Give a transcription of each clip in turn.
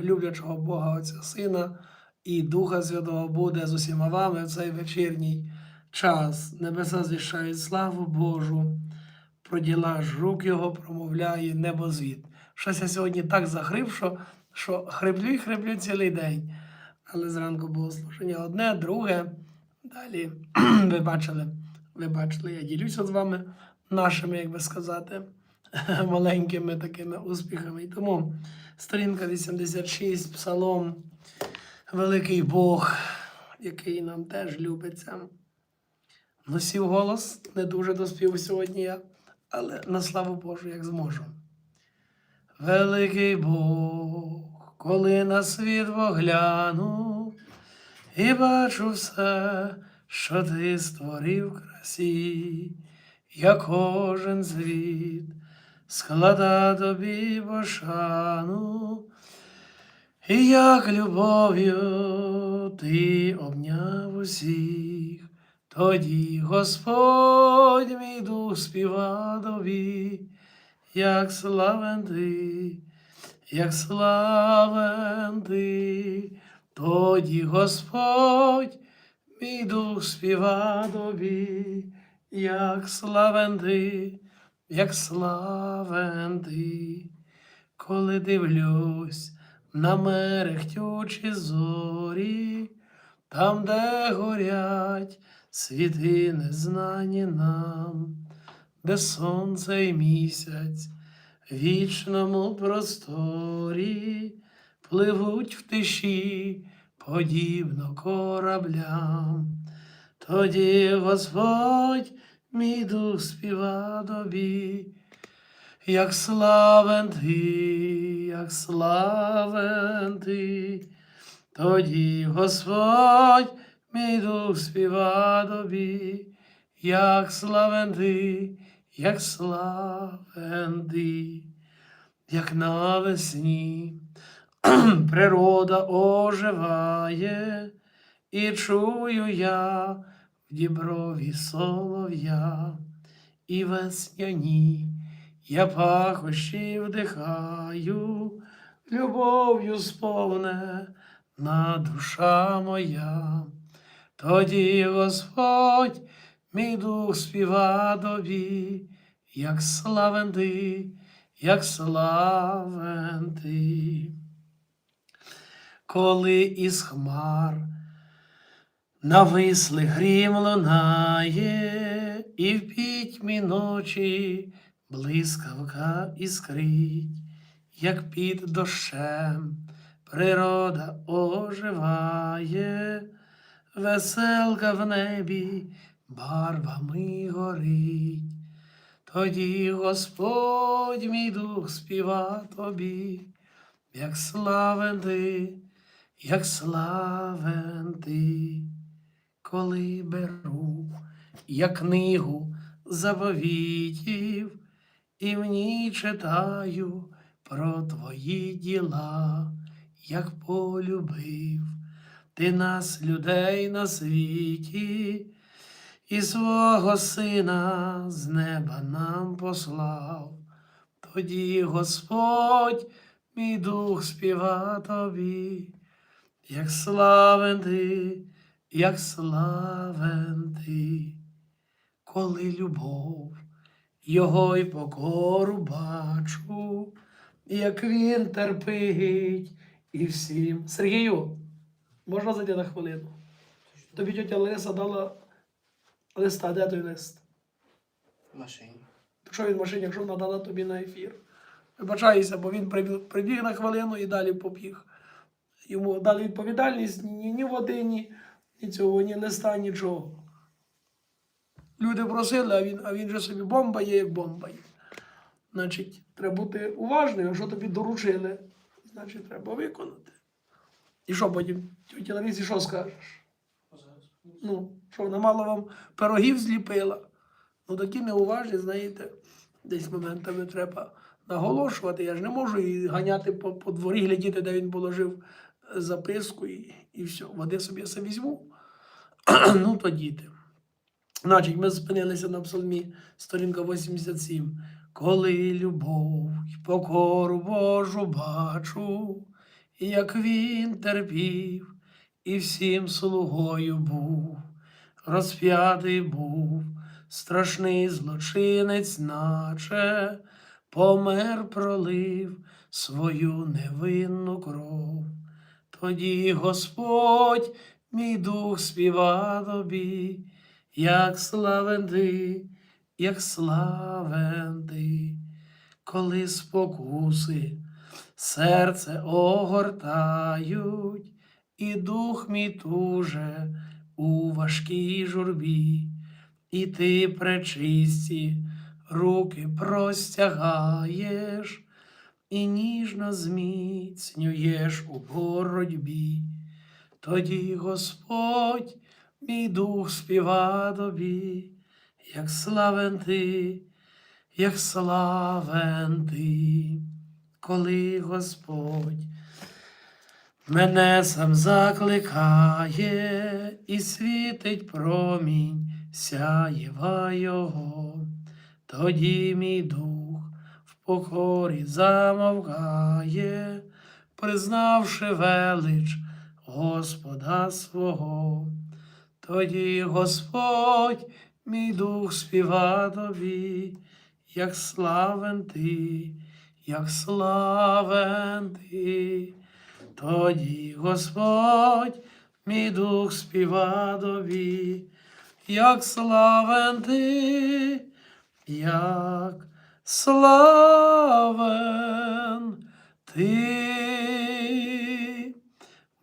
люблячого, Бога Отця Сина і Духа Святого буде з усіма вами в цей вечірній час. Небеса звіщають славу Божу, про діла ж рук Його промовляє небозвід. Щось я сьогодні так захрип, що, що хриплю і хриплю цілий день. Але зранку було служення одне, друге. Далі ви бачили, ви бачили, я ділюся з вами нашими, як би сказати, маленькими такими успіхами. І тому сторінка 86, псалом, великий Бог, який нам теж любиться. Ну, сів голос, не дуже доспів сьогодні я, але на славу Божу, як зможу. Великий Бог, коли на світ погляну, і бачу все, що ти створив красі, я кожен звіт склада тобі пошану, і як любов'ю ти обняв усіх, тоді Господь мій дух співа тобі, як славен ти, як славен ти, тоді Господь мій дух співа тобі, як славен ти, як славен ти, коли дивлюсь на мерехтючі зорі, там, де горять світи незнані нам, де сонце й місяць в вічному просторі пливуть в тиші, подібно кораблям. Тоді Господь мій дух співа тобі, як славен ти, як славен ти, тоді Господь мій дух співа тобі, як славен ти, як славен ти, як навесні природа оживає, і чую я діброві солов'я, і весняні я пахощі вдихаю, любов'ю сповне на душа моя. Тоді Господь мій дух співа тобі, як славен ти, як славен ти. Коли із хмар нависли грім лунає, і в пітьмі ночі блискавка іскрить, як під дощем природа оживає, веселка в небі барвами горить. Тоді Господь мій дух співа тобі, як славен ти, як славен ти, коли беру я книгу заповітів і в ній читаю про твої діла, як полюбив ти нас, людей на світі, і свого сина з неба нам послав. Тоді Господь мій дух співа тобі, як славен ти, як славен ти, коли любов його й покору бачу, як він терпить і всім. Сергію, можна зайти на хвилину? Тобі тетя Леся дала листа, де той лист? В машині. Що він в машині, якщо вона дала тобі на ефір? Вибачаюся, бо він прибіг, прибіг на хвилину і далі побіг. Йому дали відповідальність ні, ні води, ні, ні цього, ні листа, нічого. Люди просили, а він, а він же собі бомба є, як бомба є. Значить, треба бути уважним, якщо тобі доручили, значить треба виконати. І що потім? Тьоті Ларисі, що скажеш? Ну, що вона мало вам пирогів зліпила. Ну, такі неуважні, знаєте, десь моментами треба наголошувати. Я ж не можу її ганяти по, по дворі, глядіти, де він положив е, записку і, і все. Води собі я візьму. ну, то діти. Значить, ми зупинилися на псалмі, сторінка 87. Коли любов й покору Божу бачу, як він терпів, і всім слугою був, розп'ятий був, страшний злочинець, наче помер, пролив свою невинну кров. Тоді Господь, мій дух співа тобі, як славен ти, як славен ти, коли спокуси серце огортають, і дух мій туже у важкій журбі, і ти пречисті руки простягаєш, і ніжно зміцнюєш у боротьбі. Тоді Господь, мій дух співа тобі, як славен ти, як славен ти, коли Господь мене сам закликає і світить промінь сяєва Його, тоді мій дух в покорі замовкає, признавши велич Господа свого. Тоді Господь, мій дух співа тобі, як славен ти, як славен ти. Тоді Господь, мій дух співа тобі, як славен ти, як славен ти.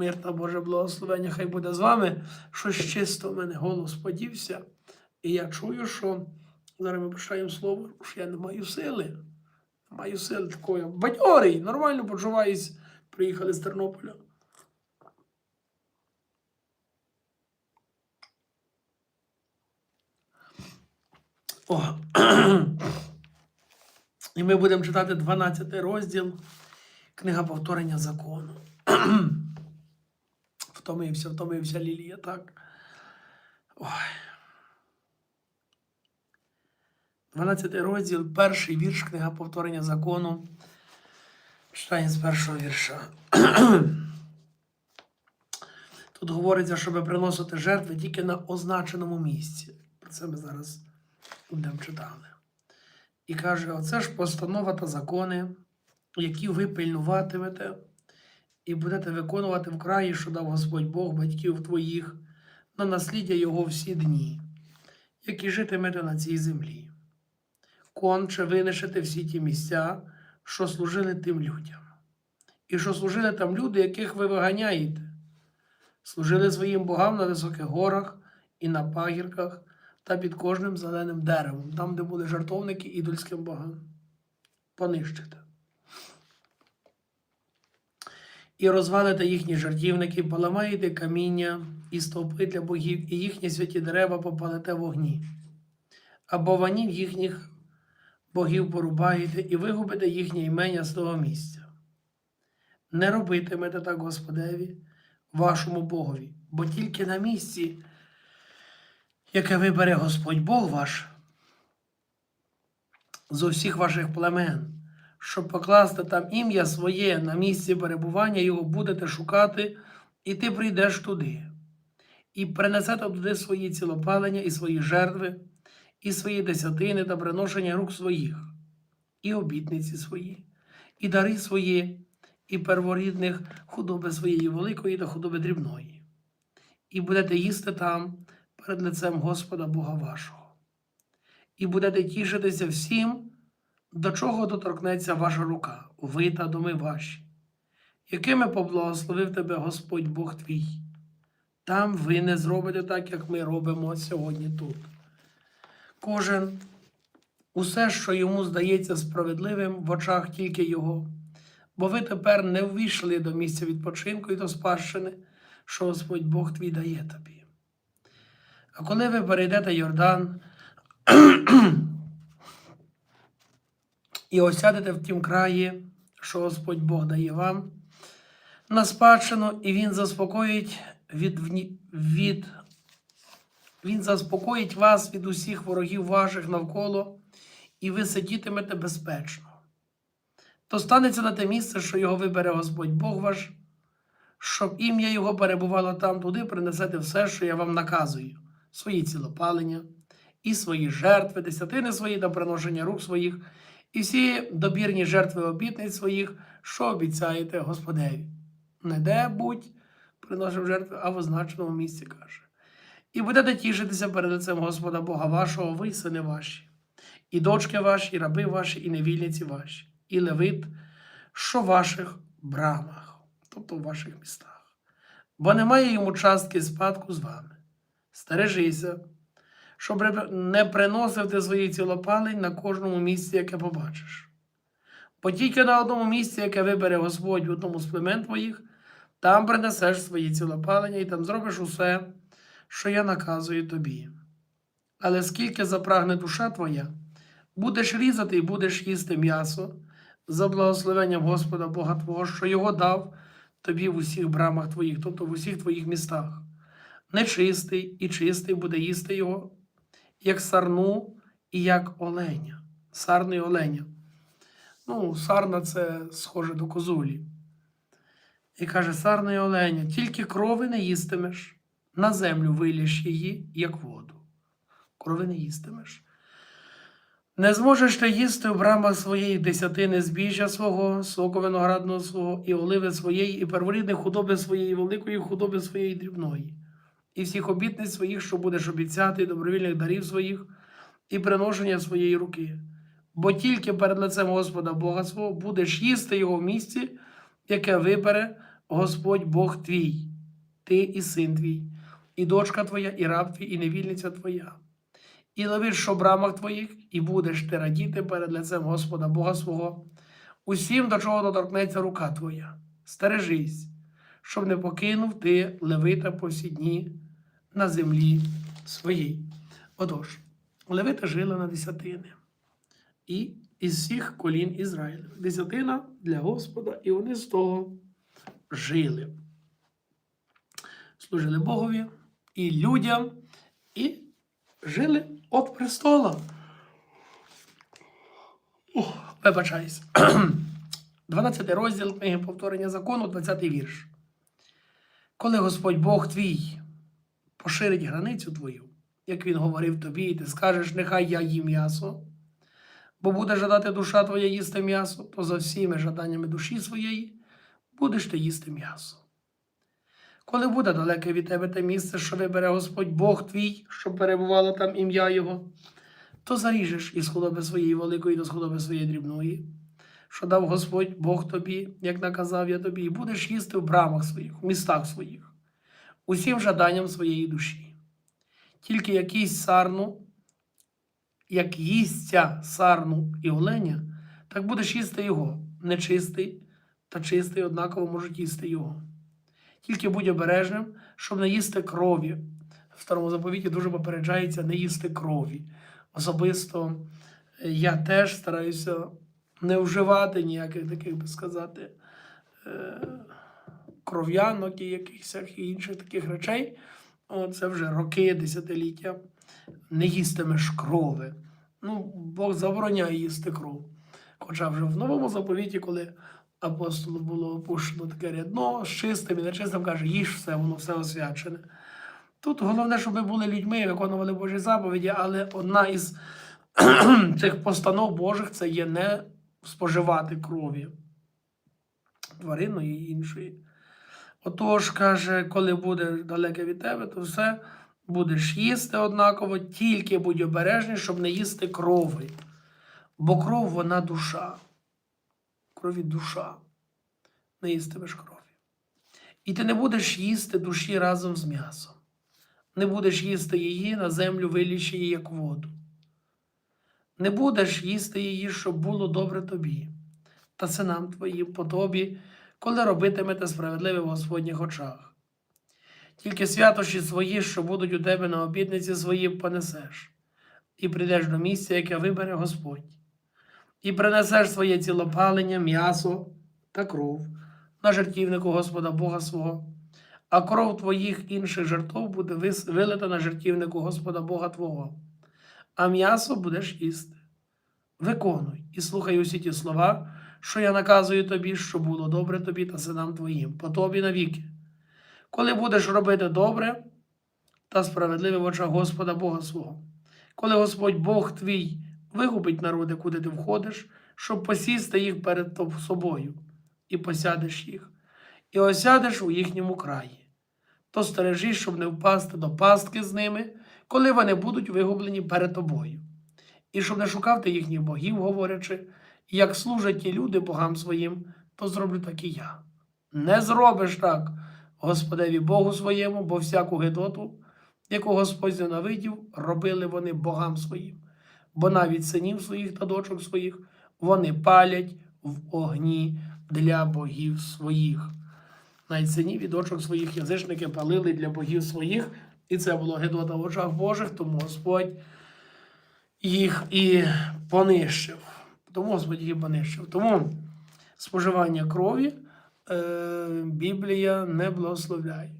Мир та Боже благословення, хай буде з вами. Щось чисто в мене голос подівся. І я чую, що зараз ми пишаємо слово, що я не маю сили. Не маю сили такої. Бадьорий, нормально почуваюсь. Приїхали з Тернополя. О. І ми будемо читати 12 розділ Книга повторення закону. Втомився, втомився Лілія, так. Ой. 12 розділ, перший вірш, книга повторення закону. Читання з першого вірша. Тут говориться, щоб приносити жертви тільки на означеному місці. Про це ми зараз будемо читали. І каже: оце ж постанова та закони, які ви пильнуватимете, і будете виконувати в краї, що дав Господь Бог батьків твоїх, на насліддя Його всі дні, які житимете на цій землі. Конче винишете всі ті місця, що служили тим людям, і що служили там люди, яких ви виганяєте, служили своїм богам на високих горах і на пагірках та під кожним зеленим деревом, там, де були жартовники ідольським богам. Понищите. І розвалите їхні жартівники, поламаєте каміння і стовпи для богів, і їхні святі дерева попалите вогні. Або ванів їхніх богів порубаєте і вигубите їхнє імення з того місця. Не робитимете так Господеві, вашому Богові, бо тільки на місці, яке вибере Господь Бог ваш з усіх ваших племен, щоб покласти там ім'я своє на місці перебування, його будете шукати, і ти прийдеш туди, і принесете туди свої цілопалення і свої жертви, і свої десятини та приношення рук своїх, і обітниці свої, і дари свої, і перворідних худоби своєї великої та худоби дрібної, і будете їсти там перед лицем Господа Бога вашого, і будете тішитися всім, до чого доторкнеться ваша рука, ви та доми ваші, якими поблагословив тебе Господь Бог твій. Там ви не зробите так, як ми робимо сьогодні тут. Кожен усе, що йому здається справедливим в очах тільки його, бо ви тепер не ввійшли до місця відпочинку і до спадщини, що Господь Бог твій дає тобі. А коли ви перейдете Йордан і осядете в тім краї, що Господь Бог дає вам, на спадщину, і Він заспокоїть від, від він заспокоїть вас від усіх ворогів ваших навколо, і ви сидітимете безпечно. то станеться на те місце, що його вибере Господь Бог ваш, щоб ім'я Його перебувало там, туди принесете все, що я вам наказую, свої цілопалення, і свої жертви, десятини свої та приношення рук своїх, і всі добірні жертви обітниць своїх, що обіцяєте Господеві. Не де-будь приносив жертви, а в означеному місці каже. І будете тішитися перед лицем Господа Бога вашого, ви, сини ваші, і дочки ваші, і раби ваші, і невільниці ваші, і левит, що в ваших брамах, тобто в ваших містах. Бо немає йому частки спадку з вами. Стережися, щоб не приносив ти свої цілопалень на кожному місці, яке побачиш. Бо тільки на одному місці, яке вибере Господь в одному з племен твоїх, там принесеш свої цілопалення і там зробиш усе, що я наказую тобі. Але скільки запрагне душа твоя, будеш різати і будеш їсти м'ясо за благословенням Господа Бога Твого, що його дав тобі в усіх брамах твоїх, тобто в усіх твоїх містах. Нечистий і чистий буде їсти його, як сарну і як оленя. Сарну і оленя. Ну, сарна це схоже до козулі. І каже, сарна і оленя, тільки крови не їстимеш, на землю виліш її, як воду. Крови не їстимеш. Не зможеш ти їсти в брамах своєї десятини збіжжя свого, соку виноградного свого, і оливи своєї, і перворідних худоби своєї, великої худоби своєї дрібної, і всіх обітниць своїх, що будеш обіцяти, і добровільних дарів своїх, і приношення своєї руки. Бо тільки перед лицем Господа Бога свого будеш їсти його в місці, яке вибере Господь Бог твій, ти і син твій, і дочка твоя, і раб твій, і невільниця твоя. І ловиш в брамах твоїх, і будеш ти радіти перед лицем Господа Бога свого, усім, до чого доторкнеться рука твоя. Стережись, щоб не покинув ти левита по всі дні на землі своїй. Отож, левита жила на десятини. І із всіх колін Ізраїля. Десятина для Господа, і вони з того жили. Служили Богові і людям, і жили от престола. О, вибачаюсь. 12 розділ книги повторення закону, 20 вірш. Коли Господь Бог твій поширить границю твою, як він говорив тобі, і ти скажеш, нехай я їм м'ясо, бо буде жадати душа твоя їсти м'ясо, то за всіми жаданнями душі своєї будеш ти їсти м'ясо. Коли буде далеке від тебе те місце, що вибере Господь Бог твій, щоб перебувало там ім'я Його, то заріжеш із худоби своєї великої до худоби своєї дрібної, що дав Господь Бог тобі, як наказав я тобі, і будеш їсти в брамах своїх, в містах своїх, усім жаданням своєї душі. Тільки якийсь сарну, як їсться сарну і оленя, так будеш їсти його, нечистий та чистий однаково можуть їсти його. Тільки будь обережним, щоб не їсти крові. В старому заповіті дуже попереджається не їсти крові. Особисто е, я теж стараюся не вживати ніяких таких, би сказати, е, кров'янок і якихось інших таких речей. Це вже роки, десятиліття. Не їстимеш крови. Ну, Бог забороняє їсти кров. Хоча вже в новому заповіті, коли апостолу було опущено таке рядно з чистим і нечистим, каже, їж все, воно все освячене. Тут головне, щоб ми були людьми, виконували Божі заповіді, але одна із цих постанов Божих це є не споживати крові тваринної і іншої. Отож, каже, коли буде далеке від тебе, то все будеш їсти однаково, тільки будь обережний, щоб не їсти крови. Бо кров вона душа. Крові душа. Не їстимеш крові. І ти не будеш їсти душі разом з м'ясом. Не будеш їсти її на землю, виліч її, як воду. Не будеш їсти її, щоб було добре тобі, та синам твоїм по тобі, коли робитимете справедливе в Господніх очах. Тільки святощі свої, що будуть у тебе на обідниці свої, понесеш, і прийдеш до місця, яке вибере Господь, і принесеш своє цілопалення, м'ясо та кров на жертівнику Господа Бога свого, а кров твоїх інших жертв буде вилита на жертівнику Господа Бога Твого, а м'ясо будеш їсти. Виконуй і слухай усі ті слова, що я наказую тобі, що було добре тобі та синам твоїм, по тобі навіки. Коли будеш робити добре та справедливе в очах Господа Бога свого, коли Господь Бог твій вигубить народи, куди ти входиш, щоб посісти їх перед собою, і посядеш їх, і осядеш у їхньому краї, то стережись, щоб не впасти до пастки з ними, коли вони будуть вигублені перед тобою, і щоб не шукав ти їхніх богів, говорячи, як служать ті люди богам своїм, то зроблю так і я. Не зробиш так Господеві Богу своєму, бо всяку гидоту, яку Господь зненавидів, робили вони богам своїм, бо навіть синів своїх та дочок своїх вони палять в огні для богів своїх. Навіть синів і дочок своїх язичники палили для богів своїх, і це було гидота в очах Божих, тому Господь їх і понищив. Тому Господь і понищив. Тому споживання крові е, Біблія не благословляє.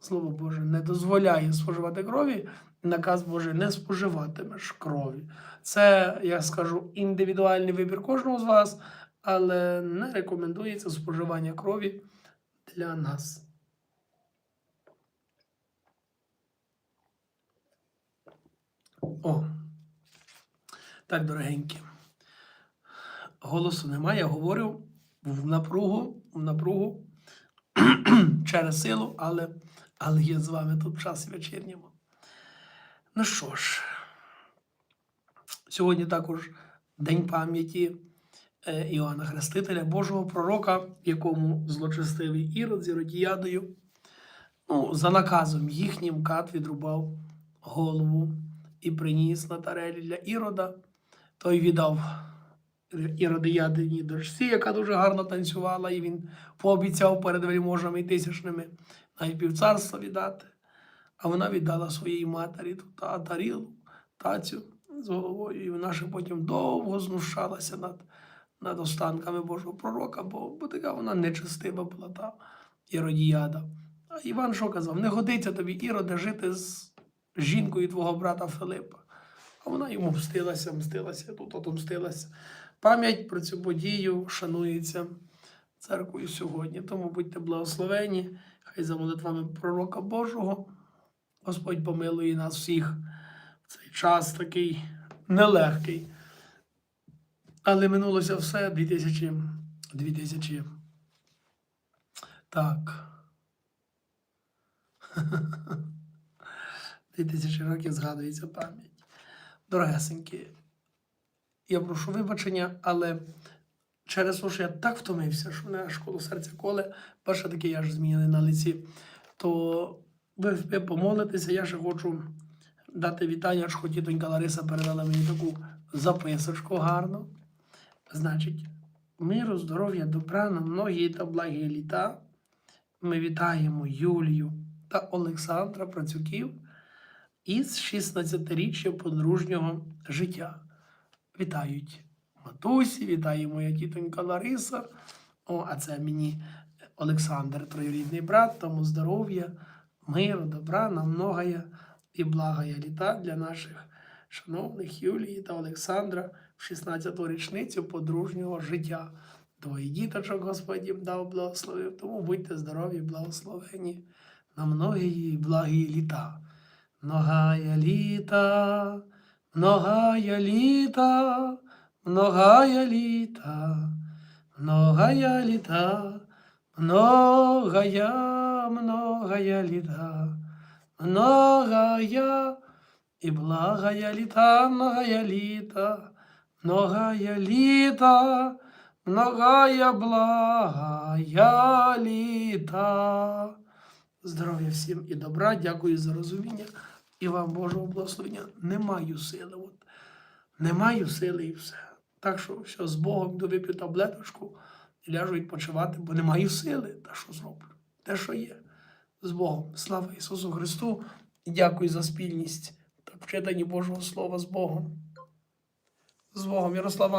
Слово Боже не дозволяє споживати крові, наказ Божий не споживатимеш крові. Це, я скажу, індивідуальний вибір кожного з вас, але не рекомендується споживання крові для нас. О, так, дорогенькі. Голосу немає, я говорю в напругу, в напругу через силу, але, але є з вами тут в часі вечірньому. Ну що ж, сьогодні також День пам'яті е, Іоанна Хрестителя, Божого пророка, якому злочестивий Ірод з Іродіядою, ну, за наказом їхнім кат відрубав голову і приніс на тарелі для Ірода. Той віддав Іродіядині дочці, яка дуже гарно танцювала, і він пообіцяв перед вельможами тисячними навіть півцарства віддати. А вона віддала своїй матері та тарілу, тацю з головою. І вона ще потім довго знущалася над, над останками Божого пророка, бо, бо така вона нечестива була та Іродіяда. А Іван що казав? Не годиться тобі, Іроде, жити з жінкою твого брата Филипа. Вона йому мстилася, мстилася, тут отомстилася. Пам'ять про цю подію шанується церквою сьогодні. Тому будьте благословені, хай за молитвами пророка Божого. Господь помилує нас всіх в цей час такий нелегкий. Але минулося все 2000, 2000. Так. 2000 років згадується пам'ять. Дорогесенькі, я прошу вибачення, але через те, що я так втомився, що мене аж серця коле, перше таке я ж змінений на лиці, то ви, ви помолитеся, я ще хочу дати вітання, що тітонька Лариса передала мені таку записочку гарну. Значить, миру, здоров'я, добра на многі та благі літа. Ми вітаємо Юлію та Олександра Працюків із 16-річчя подружнього життя. Вітають матусі, вітає моя тітонька Лариса. О, а це мені Олександр, троюрідний брат, тому здоров'я, миру, добра, на многая і благая літа для наших шановних Юлії та Олександра в 16-ту річницю подружнього життя. Двоє діточок Господь дав благословив, тому будьте здорові, благословені на многії благі літа. Многая літа, многая літа, многая літа, многая літа, многая, многая літа, многая і благая літа, многая літа, многая літа, многая благая літа. Здоров'я всім і добра. Дякую за розуміння і вам Божого благословення. Не маю сили. От. Не маю сили і все. Так що все з Богом до вип'ю таблеточку і ляжу відпочивати, бо не маю сили. Та що зроблю? Те, що є. З Богом. Слава Ісусу Христу! І дякую за спільність та вчитання Божого Слова з Богом. З Богом, Ярослава.